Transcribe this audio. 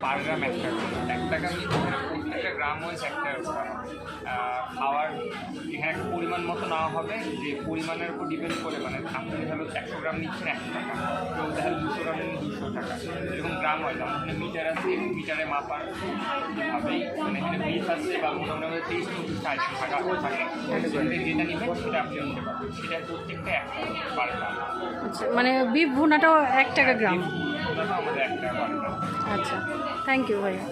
পার গ্রাম একটা। এক টাকা একটা গ্রাম ওয়াইজ এক টাকা করে। খাওয়ার এখানে একটা পরিমাণ মতো নেওয়া হবে যে পরিমাণের উপর ডিপেন্ড করে মানে আপনি ধরো একশো গ্রাম নিচ্ছেন একশো টাকা কেউ দেখা দুশো গ্রাম দুশো টাকা এরকম গ্রাম হয় এখানে মিটার আছে মিটারে মাপার এভাবেই মানে এখানে বিষ আছে বা মোটামুটি আইটেম থাকা থাকে যেটা নেবেন সেটা আপনি নিতে পারবেন সেটা প্রত্যেকটা এক টাকা পার গ্রাম আচ্ছা মানে বিফ ভুনাটাও এক টাকা গ্রাম পার গ্রাম আচ্ছা থ্যাংক ইউ ভাইয়া।